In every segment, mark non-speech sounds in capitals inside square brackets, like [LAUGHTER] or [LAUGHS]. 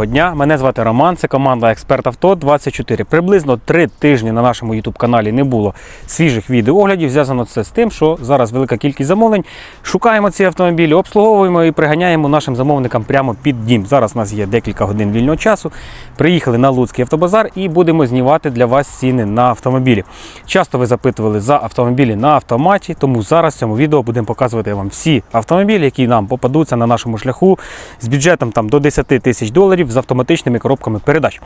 Доброго дня, мене звати Роман, це команда Експерт Авто 24. Приблизно три тижні на нашому YouTube каналі не було свіжих відеооглядів. Зв'язано це з тим, що зараз велика кількість замовлень. Шукаємо ці автомобілі, обслуговуємо і приганяємо нашим замовникам прямо під дім. Зараз у нас є декілька годин вільного часу. Приїхали на Луцький автобазар і будемо знімати для вас ціни на автомобілі. Часто ви запитували за автомобілі на автоматі, тому зараз в цьому відео будемо показувати вам всі автомобілі, які нам попадуться на нашому шляху з бюджетом там до 10 тисяч доларів з автоматичними коробками передач.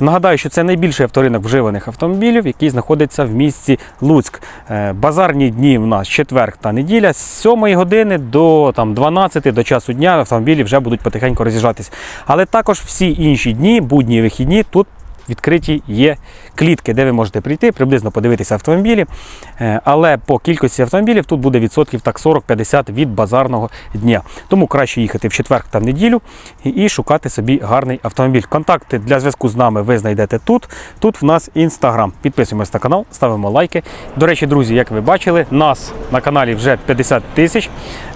Нагадаю, що це найбільший авторинок вживаних автомобілів, який знаходиться в місті Луцьк. Е, Базарні дні в нас четверг та неділя з 7 години до там, 12 до часу дня автомобілі вже будуть потихеньку роз'їжджатись. Але також всі інші дні, будні і вихідні, тут відкриті є клітки, де ви можете прийти, приблизно подивитися автомобілі. Е, Але по кількості автомобілів тут буде відсотків так 40-50 від базарного дня. Тому краще їхати в четвер та в неділю і- шукати собі гарний автомобіль. Контакти для зв'язку з нами ви знайдете тут. Тут в нас інстаграм. Підписуємось на канал, ставимо лайки. До речі, друзі, як ви бачили, нас на каналі вже 50 тисяч.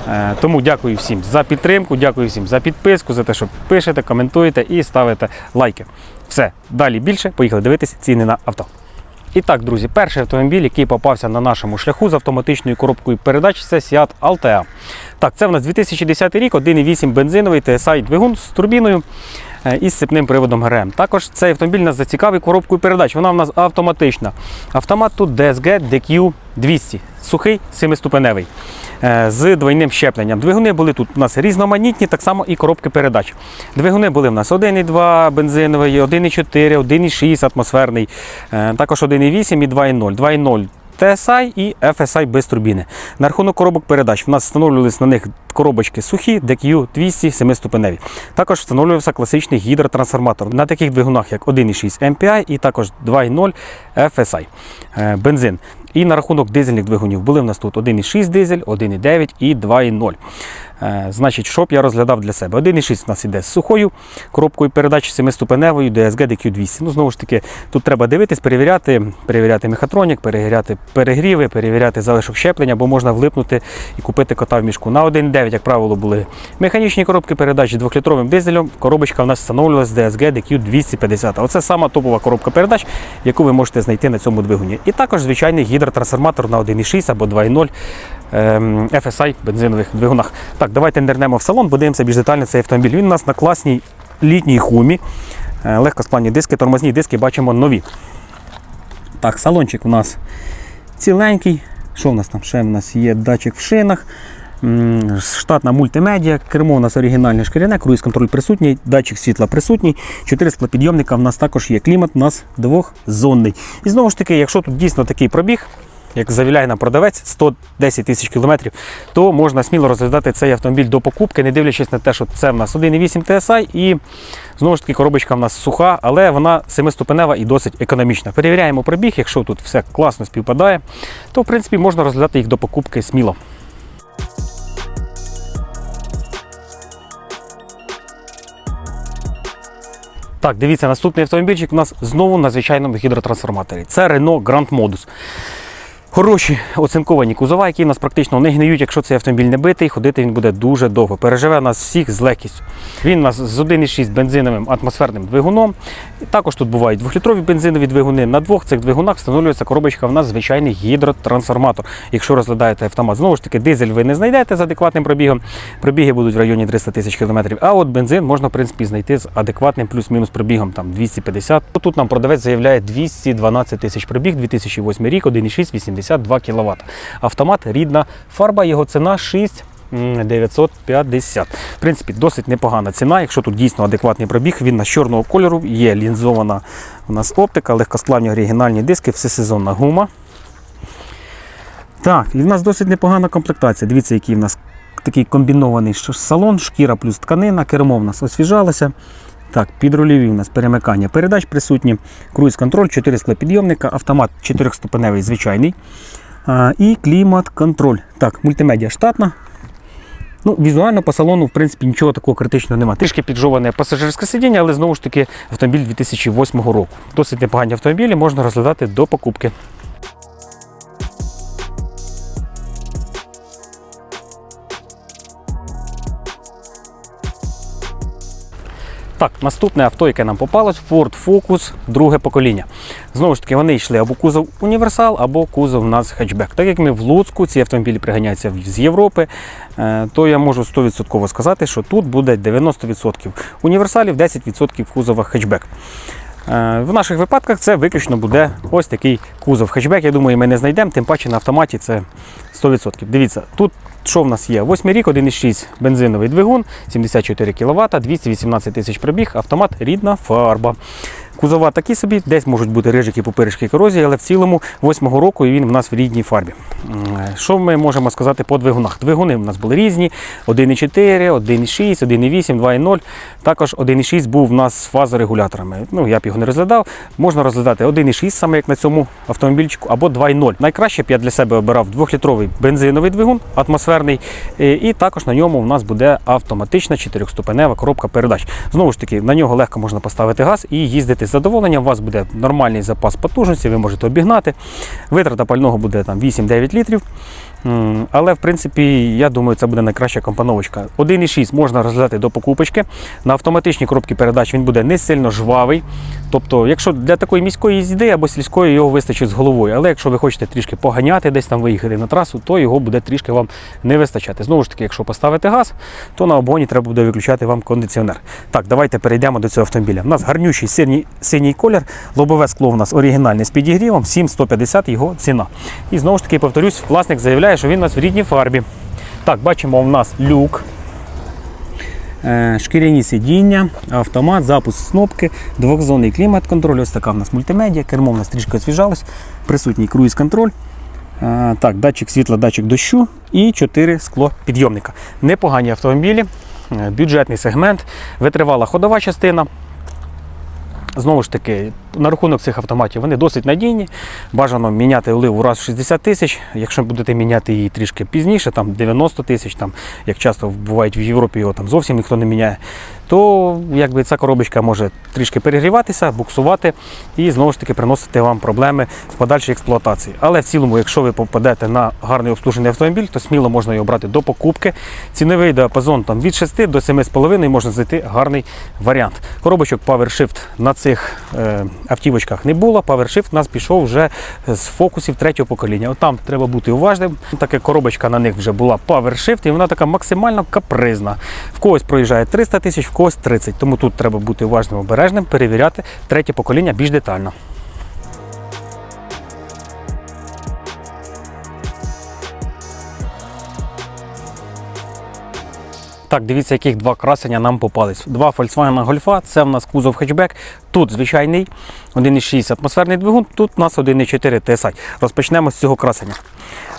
Е, Тому дякую всім за підтримку, дякую всім за підписку, за те, що пишете, коментуєте і ставите лайки. Все, далі більше. Поїхали дивитися ціни на авто. І так, друзі, перший автомобіль, який попався на нашому шляху з автоматичною коробкою передач, це Seat Altea. Так, це в нас 2010 рік, 1,8 бензиновий TSI двигун з турбіною е, і з цепним приводом ГРМ. Також цей автомобіль нас зацікавив коробкою передач. Вона в нас автоматична. Автомат тут DSG DQ 200, сухий, семиступеневий, е, з двойним щепленням. Двигуни були тут у нас різноманітні, так само і коробки передач. Двигуни були в нас 1,2 бензиновий, 1,4, 1,6 атмосферний, е, також 1,8 і 2,0. 2,0 TSI і FSI без турбіни. На рахунок коробок передач в нас встановлювалися на них коробочки сухі, DQ 200 7-ступеневі. Також встановлювався класичний гідротрансформатор на таких двигунах, як 1,6 MPI і також 2,0 FSI е, бензин. І на рахунок дизельних двигунів були в нас тут 1,6 дизель, 1,9 і 2,0. Е, Значить, що б я розглядав для себе? 1,6 у нас іде з сухою коробкою передач 7-ступеневою DSG DQ200. Ну, знову ж таки, тут треба дивитись, перевіряти, перевіряти мехатронік, перевіряти перегріви, перевіряти залишок щеплення, бо можна влипнути і купити кота в мішку. На 1,9, як правило, були механічні коробки передач з 2-літровим дизелем. Коробочка в нас встановлювалася DSG DQ250. Оце сама топова коробка передач, яку ви можете знайти на цьому двигуні. І також звичайний гідротрансформатор на 1,6 або 2,0 ем, FSI бензинових двигунах. Так, давайте нирнемо в салон, подивимося більш детально цей автомобіль. Він у нас на класній літній хумі. Е, Легкосплавні диски, тормозні диски бачимо нові. Так, салончик у нас ціленький. Що в нас там? Ще в нас є датчик в шинах. Штатна мультимедіа, кермо у нас оригінальне шкіряне, круїз-контроль присутній, датчик світла присутній, 4 склопідйомника в нас також є. Клімат у нас двохзонний. І знову ж таки, якщо тут дійсно такий пробіг, як завіляє нам продавець 110 тисяч кілометрів, то можна сміло розглядати цей автомобіль до покупки, не дивлячись на те, що це в нас 1,8 TSI і знову ж таки коробочка в нас суха, але вона семиступенева і досить економічна. Перевіряємо пробіг, якщо тут все класно співпадає, то в принципі можна розглядати їх до покупки сміло. Так, дивіться, наступний автомобільчик у нас знову на звичайному гідротрансформаторі. Це Renault Grand Modus. Хороші оцинковані кузова, які нас практично не гниють, якщо цей автомобіль не битий, ходити він буде дуже довго. Переживе нас всіх з легкістю. Він у нас з 1,6 бензиновим атмосферним двигуном. Також тут бувають двохлітрові бензинові двигуни. На двох цих двигунах встановлюється коробочка в нас звичайний гідротрансформатор. Якщо розглядаєте автомат, знову ж таки, дизель ви не знайдете з адекватним пробігом. Пробіги будуть в районі 300 тисяч кілометрів. А от бензин можна, в принципі, знайти з адекватним плюс-мінус пробігом там 250. Тут нам продавець заявляє 212 тисяч пробіг, 2008 рік, 1,6, 82 кВт. Автомат рідна фарба, його ціна 6. 950. В принципі, досить непогана ціна. Якщо тут дійсно адекватний пробіг, він на чорного кольору, є лінзована у нас оптика, легкосплавні оригінальні диски, всесезонна гума. Так, і в нас досить непогана комплектація. Дивіться, який в нас такий комбінований салон, шкіра плюс тканина, кермо в нас освіжалося. Так, підрульові у нас перемикання передач присутні, круїз-контроль, 4 склопідйомника, автомат 4-ступеневий звичайний. А, і клімат-контроль. Так, мультимедіа штатна. Ну, Візуально по салону, в принципі, нічого такого критичного немає. Трішки піджоване пасажирське сидіння, але знову ж таки автомобіль 2008 року. Досить непогані автомобілі, можна розглядати до покупки. Так, наступне авто, яке нам попалось, Ford Focus, друге покоління. Знову ж таки, вони йшли або кузов універсал, або кузов у нас хетчбек. Так як ми в Луцьку, ці автомобілі приганяються з Європи, е, то я можу 100% сказати, що тут буде 90% універсалів, 10% кузова хетчбек. Е, В наших випадках це виключно буде ось такий кузов хетчбек. Я думаю, ми не знайдемо, тим паче на автоматі це 100%. Дивіться, тут що в нас є? Восьмий рік, 1,6 бензиновий двигун, 74 кВт, 218 тисяч пробіг, автомат рідна фарба. Кузова такі собі, десь можуть бути рижики, пупиришки, корозії, але в цілому 8-го року і він в нас в рідній фарбі. Що ми можемо сказати по двигунах? Двигуни в нас були різні: 1,4, 1,6, 1,8, 2,0. Також 1,6 був в нас з фазорегуляторами. Ну, я б його не розглядав. Можна розглядати 1,6, саме як на цьому автомобільчику, або 2,0. Найкраще б я для себе обирав 2-літровий бензиновий двигун, атмосферний. Е, І також на ньому в нас буде автоматична 4-ступенева коробка передач. Знову ж таки, на нього легко можна поставити газ і їздити з задоволенням. У вас буде нормальний запас потужності, ви можете обігнати. Витрата пального буде там 8-9 літрів. Але в принципі, я думаю, це буде найкраща компоновочка. 1,6 можна розглядати до покупочки. На автоматичній коробці передач він буде не сильно жвавий. Тобто, якщо для такої міської їзди або сільської його вистачить з головою. Але якщо ви хочете трішки поганяти, десь там виїхати на трасу, то його буде трішки вам не вистачати. Знову ж таки, якщо поставити газ, то на обгоні треба буде виключати вам кондиціонер. Так, давайте перейдемо до цього автомобіля. У нас гарнючий синій, синій колір, лобове скло у нас оригінальне з підігрівом, 7150 його ціна. І знову ж таки, повторюсь, власник заявляє, що він у нас в рідній фарбі. Так, бачимо, у нас люк. Е, Шкіряні сидіння, автомат, запуск кнопки, двохзонний клімат-контроль. Ось така в нас мультимедіа, кермо в нас трішки освіжалось, присутній круїз-контроль. Е, Так, датчик світла, датчик дощу і 4 скло підйомника. Непогані автомобілі, е, бюджетний сегмент, витривала ходова частина. Знову ж таки, на рахунок цих автоматів вони досить надійні. Бажано міняти оливу раз в 60 тисяч. Якщо будете міняти її трішки пізніше, там 90 тисяч, там, як часто бувають в Європі, його там зовсім ніхто не міняє, то якби ця коробочка може трішки перегріватися, буксувати і знову ж таки приносити вам проблеми в подальшій експлуатації. Але в цілому, якщо ви попадете на гарний обслужений автомобіль, то сміло можна його брати до покупки. Ціновий діапазон там від 6 до 7,5 можна знайти гарний варіант. Коробочок PowerShift на цих е, автівочках не було. PowerShift у нас пішов вже з фокусів третього покоління. От там треба бути уважним. Така коробочка на них вже була PowerShift, і вона така максимально капризна. В когось проїжджає 300 тисяч, в когось 30. Тому тут треба бути уважним, обережним, перевіряти третє покоління більш детально. Так, дивіться, яких два красення нам попались. Два Volkswagen Golf, це в нас кузов хетчбек. Тут звичайний 1,6 атмосферний двигун, тут у нас 1,4 TSI. Розпочнемо з цього красення.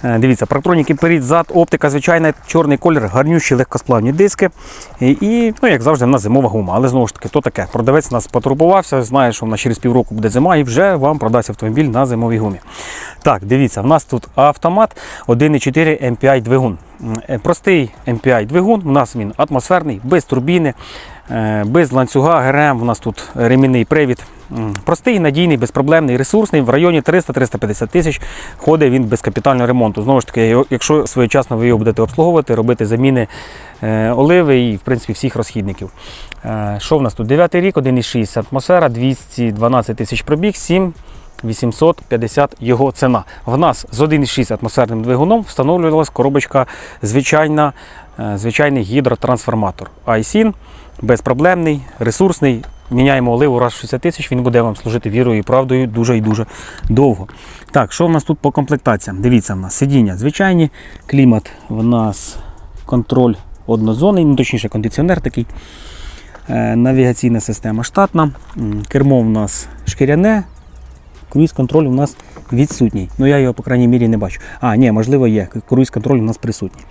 Е, Дивіться, парктроніки перед, зад, оптика звичайна, чорний колір, гарнющі легкосплавні диски. І, ну, як завжди, в нас зимова гума. Але знову ж таки, то таке. Продавець нас потурбувався, знає, що в нас через півроку буде зима, і вже вам продасть автомобіль на зимовій гумі. Так, дивіться, в нас тут автомат 1,4 MPI двигун. Е, Простий MPI двигун, у нас він атмосферний, без турбіни, е, без ланцюга, ГРМ, у нас тут ремінний привід. Простий, надійний, безпроблемний, ресурсний. В районі 300-350 тисяч ходить він без капітального ремонту. Знову ж таки, якщо своєчасно ви його будете обслуговувати, робити заміни е, оливи і в принципі всіх розхідників. Що в нас тут? 9 рік, 1,6 атмосфера, 212 тисяч пробіг, 7 850 його ціна. В нас з 1,6 атмосферним двигуном встановлювалась коробочка звичайна, е, звичайний гідротрансформатор. iSIN, безпроблемний, ресурсний. Міняємо оливу раз 60 тисяч, він буде вам служити вірою і правдою дуже і дуже довго. Так, що в нас тут по комплектаціям? Дивіться, в нас сидіння звичайні, клімат в нас контроль однозонний, ну точніше кондиціонер такий. Е, Навігаційна система штатна. Кермо в нас шкіряне, круїз-контроль у нас відсутній. Ну я його, по крайній мірі, не бачу. А, ні, можливо, є. Круїз-контроль у нас присутній.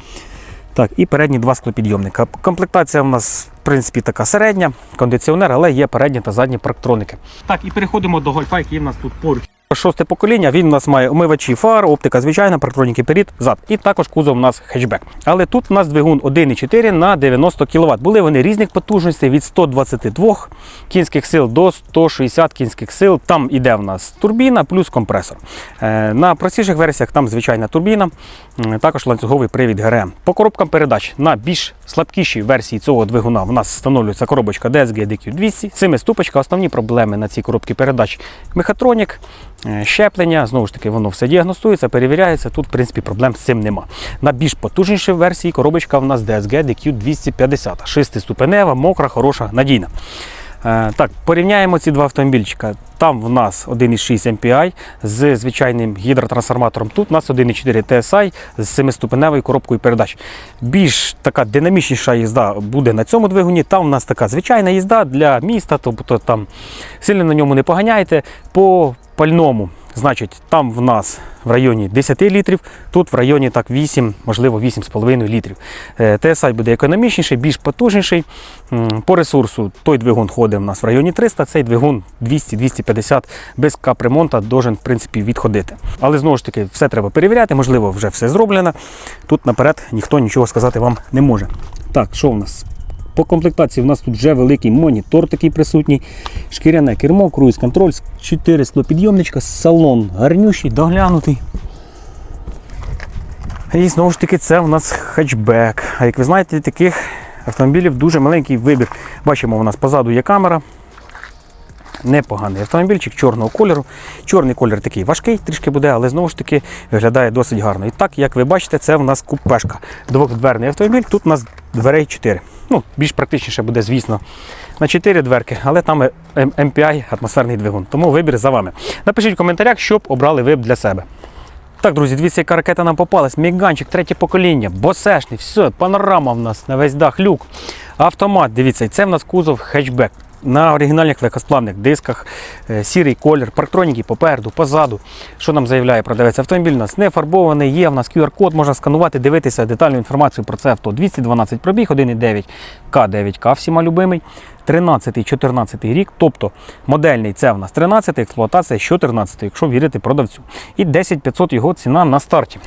Так, і передні два склопідйомника. Комплектація у нас, в принципі, така середня, кондиціонер, але є передні та задні парктроники. Так, і переходимо до гольфа, який у нас тут поруч. Шосте покоління, він у нас має омивачі фар, оптика звичайна, парктроніки перед, зад. І також кузов у нас хетчбек. Але тут у нас двигун 1,4 на 90 кВт. Були вони різних потужностей від 122 кінських сил до 160 кінських сил. Там іде в нас турбіна плюс компресор. Е, На простіших версіях там звичайна турбіна, також ланцюговий привід ГРМ. По коробкам передач на більш слабкішій версії цього двигуна в нас встановлюється коробочка DSG DQ200. Семиступочка. Основні проблеми на цій коробці передач мехатронік, е, щеплення. Знову ж таки, воно все діагностується, перевіряється. Тут, в принципі, проблем з цим нема. На більш потужнішій версії коробочка в нас DSG DQ250. Шестиступенева, мокра, хороша, надійна. Е, Так, порівняємо ці два автомобільчика. Там в нас 1,6 MPI з звичайним гідротрансформатором. Тут у нас 1,4 TSI з 7-ступеневою коробкою передач. Більш така динамічніша їзда буде на цьому двигуні. Там в нас така звичайна їзда для міста, тобто там сильно на ньому не поганяєте. По пальному, значить, там в нас в районі 10 літрів, тут в районі так 8, можливо 8,5 літрів. Е, TSI буде економічніший, більш потужніший. По ресурсу той двигун ходить в нас в районі 300, цей двигун 200-250 без капремонта должен в принципі відходити. Але знову ж таки, все треба перевіряти, можливо, вже все зроблено. Тут наперед ніхто нічого сказати вам не може. Так, що у нас? По комплектації у нас тут вже великий монітор такий присутній, шкіряне кермо, круїз контроль, 4 склопідйомничка, салон гарнющий, доглянутий. І знову ж таки, це у нас хетчбек. А як ви знаєте, таких автомобілів дуже маленький вибір. Бачимо, у нас позаду є камера. Непоганий автомобільчик чорного кольору. Чорний колір такий важкий трішки буде, але знову ж таки виглядає досить гарно. І так, як ви бачите, це в нас купешка. Двохдверний автомобіль, тут у нас дверей 4. Ну, більш практичніше буде, звісно, на 4 дверки, але там MPI атмосферний двигун. Тому вибір за вами. Напишіть в коментарях, що б обрали ви для себе. Так, друзі, дивіться, яка ракета нам попалась. Міганчик, третє покоління, босешний, все, панорама в нас на весь дах, люк. Автомат, дивіться, це в нас кузов хетчбек. На оригінальних легкосплавних дисках, е, сірий колір, парктроніки попереду, позаду. Що нам заявляє продавець? Автомобіль у нас не фарбований, є в нас QR-код, можна сканувати, дивитися детальну інформацію про це авто. 212 пробіг, 1,9 К9К, всіма любимий. 13-14 рік, тобто модельний це в нас 13, експлуатація з 14, якщо вірити продавцю. І 10 500 його ціна на старті.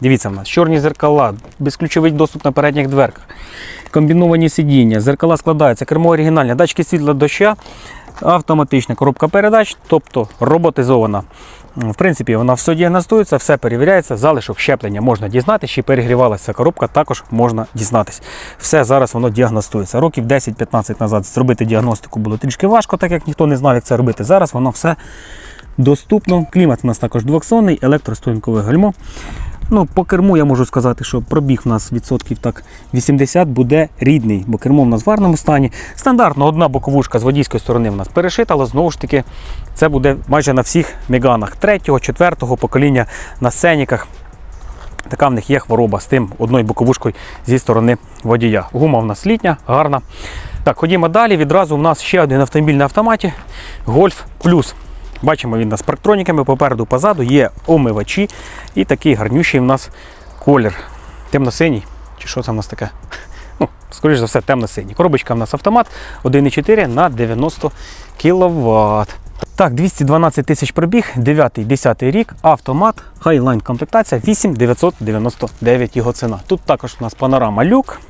Дивіться в нас чорні зеркала, безключовий доступ на передніх дверках, комбіновані сидіння, зеркала складаються, кермо оригінальне, датчики світла доща, автоматична коробка передач, тобто роботизована. В принципі, вона все діагностується, все перевіряється, залишок щеплення можна дізнатися, чи перегрівалася коробка, також можна дізнатись. Все зараз воно діагностується. Років 10-15 назад зробити діагностику було трішки важко, так як ніхто не знав, як це робити. Зараз воно все доступно. Клімат у нас також двохсонний, електростоянкове гальмо. Ну, по керму я можу сказати, що пробіг в нас відсотків так 80 буде рідний, бо кермо в нас в гарному стані. Стандартно одна боковушка з водійської сторони в нас перешита, але знову ж таки це буде майже на всіх меганах третього, четвертого покоління на сценіках. Така в них є хвороба з тим одною боковушкою зі сторони водія. Гума в нас літня, гарна. Так, ходімо далі. Відразу в нас ще один автомобіль на автоматі Golf Plus. Бачимо, він нас парктроніками, попереду, позаду є омивачі і такий гарнющий в нас колір. Темно-синій. Чи що це в нас таке? Ну, скоріш за все, темно-синій. Коробочка в нас автомат 1,4 на 90 кВт. Так, 212 тисяч пробіг, 9-10 рік, автомат, хайлайн комплектація 8999 його ціна. Тут також у нас панорама люк.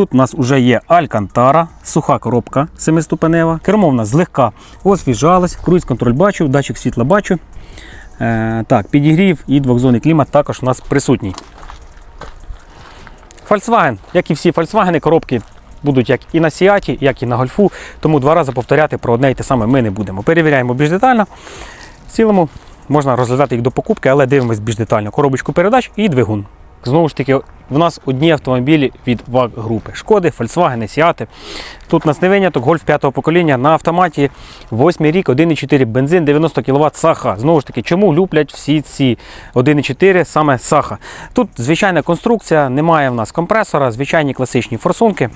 Тут у нас вже є Алькантара, суха коробка семиступенева. Кермо в нас злегка освіжалось, круїз контроль бачу, датчик світла бачу. Е, так, підігрів і двохзонний клімат також у нас присутній. Volkswagen, як і всі Volkswagen, коробки будуть як і на Сіаті, як і на гольфу. Тому два рази повторяти про одне і те саме ми не будемо. Перевіряємо більш детально. В цілому можна розглядати їх до покупки, але дивимось більш детально. Коробочку передач і двигун. Знову ж таки, в нас одні автомобілі від ВАГ групи. Шкоди, Volkswagen, Сіати. Тут у нас не виняток, гольф 5-го покоління на автоматі, 8 рік, 1,4 бензин, 90 кВт саха. Знову ж таки, чому люблять всі ці 1,4 саме саха? Тут звичайна конструкція, немає в нас компресора, звичайні класичні форсунки.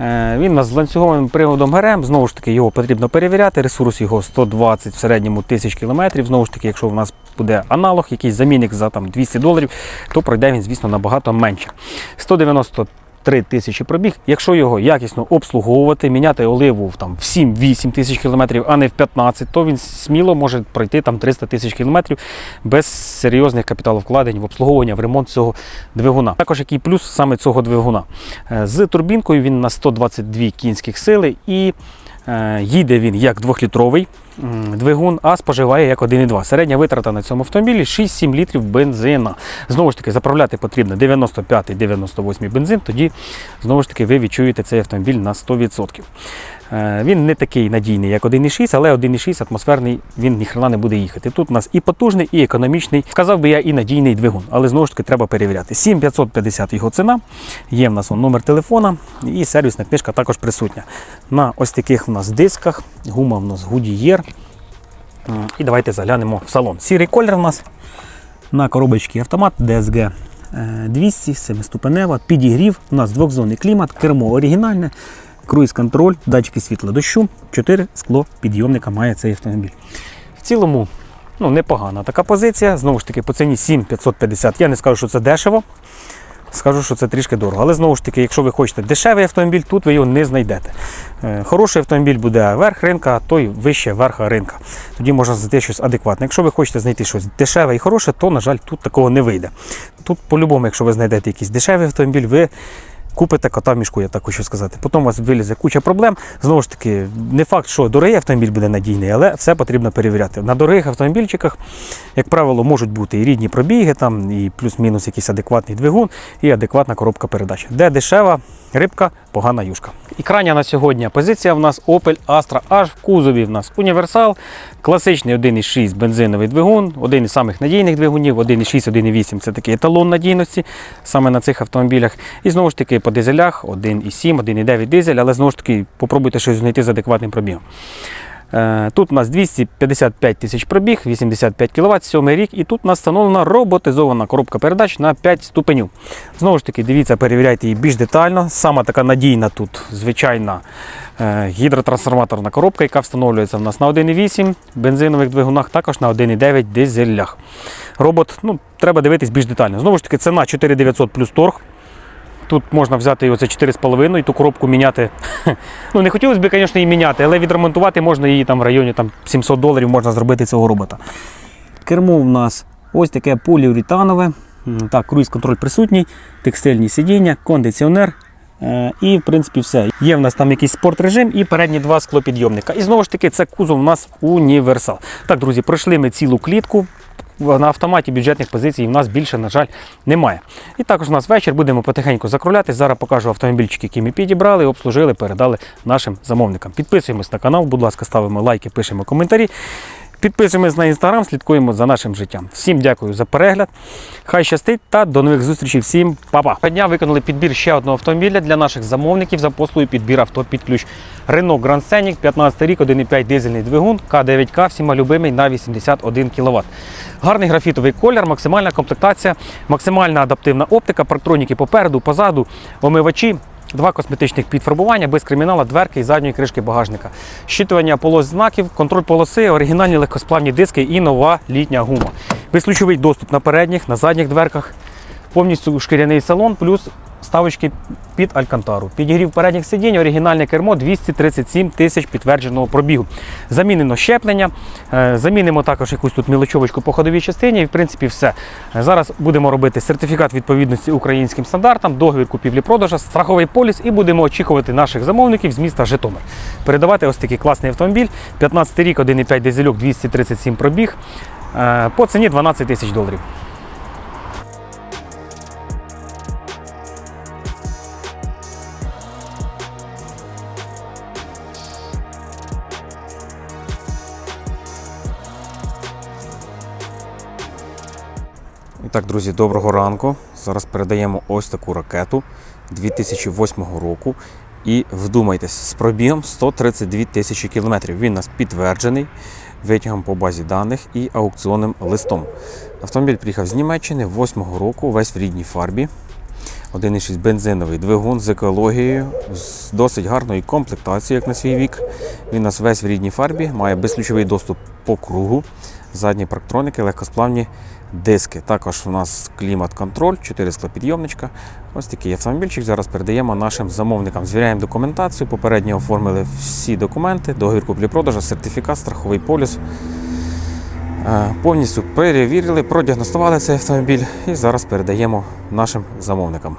Е, Він у нас з ланцюговим приводом ГРМ, знову ж таки, його потрібно перевіряти. Ресурс його 120 в середньому тисяч кілометрів. Знову ж таки, якщо в нас буде аналог, якийсь замінник за там, 200 доларів, то пройде він, звісно, набагато менше. 193 3 тисячі пробіг. Якщо його якісно обслуговувати, міняти оливу в, там, в 7-8 тисяч кілометрів, а не в 15, то він сміло може пройти там 300 тисяч кілометрів без серйозних капіталовкладень в обслуговування, в ремонт цього двигуна. Також який плюс саме цього двигуна. Е, З турбінкою він на 122 кінських сили і їде він як 2-літровий двигун, а споживає як 1,2. Середня витрата на цьому автомобілі 6-7 літрів бензина. Знову ж таки, заправляти потрібно 95-98 бензин, тоді знову ж таки ви відчуєте цей автомобіль на 100%. Е, Він не такий надійний, як 1,6, але 1,6 атмосферний він ніхрена не буде їхати. Тут у нас і потужний, і економічний. Сказав би я і надійний двигун, але знову ж таки треба перевіряти. 7550 його ціна. Є в нас он номер телефона і сервісна книжка також присутня. На ось таких в нас дисках. Гума в нас Goodyear. І давайте заглянемо в салон. Сірий колір у нас на коробочці автомат DSG е, 200, 7-ступенева, підігрів. У нас двохзонний клімат, кермо оригінальне, круїз-контроль, датчики світла дощу, 4 скло підйомника має цей автомобіль. В цілому ну, непогана така позиція. Знову ж таки, по ціні 7550. Я не скажу, що це дешево. Скажу, що це трішки дорого. Але знову ж таки, якщо ви хочете дешевий автомобіль, тут ви його не знайдете. Е, Хороший автомобіль буде верх ринка, а той вище верха ринка. Тоді можна знайти щось адекватне. Якщо ви хочете знайти щось дешеве і хороше, то, на жаль, тут такого не вийде. Тут, по-любому, якщо ви знайдете якийсь дешевий автомобіль, ви купите кота в мішку, я так хочу сказати. Потім у вас вилізе куча проблем. Знову ж таки, не факт, що дорогий автомобіль буде надійний, але все потрібно перевіряти. На дорогих автомобільчиках, як правило, можуть бути і рідні пробіги, там, і плюс-мінус якийсь адекватний двигун, і адекватна коробка передач. Де дешева рибка, погана юшка. І крайня на сьогодні позиція в нас Opel Astra Аж в кузові. В нас універсал, класичний 1,6 бензиновий двигун, один із самих надійних двигунів, 1,6, 1,8 це такий еталон надійності саме на цих автомобілях. І знову ж таки по дизелях 1,7, 1,9 дизель, але знову ж таки попробуйте щось знайти з адекватним пробігом. Е, Тут у нас 255 тисяч пробіг, 85 кВт, 7 рік, і тут у нас встановлена роботизована коробка передач на 5 ступенів. Знову ж таки, дивіться, перевіряйте її більш детально. Сама така надійна тут звичайна е, гідротрансформаторна коробка, яка встановлюється в нас на 1,8 бензинових двигунах, також на 1,9 дизелях. Робот, ну, треба дивитись більш детально. Знову ж таки, ціна 4900 плюс торг. Тут можна взяти його за 4,5 і ту коробку міняти. [LAUGHS] Ну, не хотілося б, звісно, її міняти, але відремонтувати можна її там в районі там, 700 доларів можна зробити цього робота. Кермо в нас ось таке поліуретанове. Так, круїз-контроль присутній, текстильні сидіння, кондиціонер. Е, І, в принципі, все. Є в нас там якийсь спорт-режим і передні два склопідйомника. І знову ж таки, це кузов у нас універсал. Так, друзі, пройшли ми цілу клітку. На автоматі бюджетних позицій в нас більше, на жаль, немає. І також у нас вечір будемо потихеньку закруглятись. Зараз покажу автомобільчики, які ми підібрали, обслужили, передали нашим замовникам. Підписуємось на канал, будь ласка, ставимо лайки, пишемо коментарі. Підписуємось на інстаграм, слідкуємо за нашим життям. Всім дякую за перегляд. Хай щастить та до нових зустрічей. Всім па-па. Дня виконали підбір ще одного автомобіля для наших замовників за послугою підбір авто під ключ. Renault Grand Scenic, 15 рік, 1,5 дизельний двигун, К9К, всіма любимий на 81 кВт. Гарний графітовий колір, максимальна комплектація, максимальна адаптивна оптика, парктроніки попереду, позаду, омивачі. Два косметичних підфарбування без кримінала, дверки і задньої кришки багажника. Щитування полос знаків, контроль полоси, оригінальні легкосплавні диски і нова літня гума. Безключовий доступ на передніх, на задніх дверках, повністю шкіряний салон, плюс ставочки під алькантару. Підігрів передніх сидінь, оригінальне кермо 237 тисяч підтвердженого пробігу. Замінено щеплення, е, замінимо також якусь тут мілочовочку по ходовій частині і в принципі все. Е, Зараз будемо робити сертифікат відповідності українським стандартам, договір купівлі-продажу, страховий поліс і будемо очікувати наших замовників з міста Житомир. Передавати ось такий класний автомобіль. 15 рік, 1,5 дизельок, 237 пробіг. е, По ціні 12 тисяч доларів. І так, друзі, доброго ранку. Зараз передаємо ось таку ракету 2008 року. І вдумайтесь, з пробігом 132 тисячі кілометрів. Він у нас підтверджений витягом по базі даних і аукціонним листом. Автомобіль приїхав з Німеччини 8 року, весь в рідній фарбі. 1,6 бензиновий двигун з екологією, з досить гарною комплектацією, як на свій вік. Він у нас весь в рідній фарбі, має безключовий доступ по кругу, задні парктроники, легкосплавні диски. Також у нас клімат-контроль, 4 склопідйомничка. Ось такий автомобільчик. Зараз передаємо нашим замовникам. Звіряємо документацію. Попередньо оформили всі документи, договір куплі-продажу, сертифікат, страховий поліс. Е, Повністю перевірили, продіагностували цей автомобіль і зараз передаємо нашим замовникам.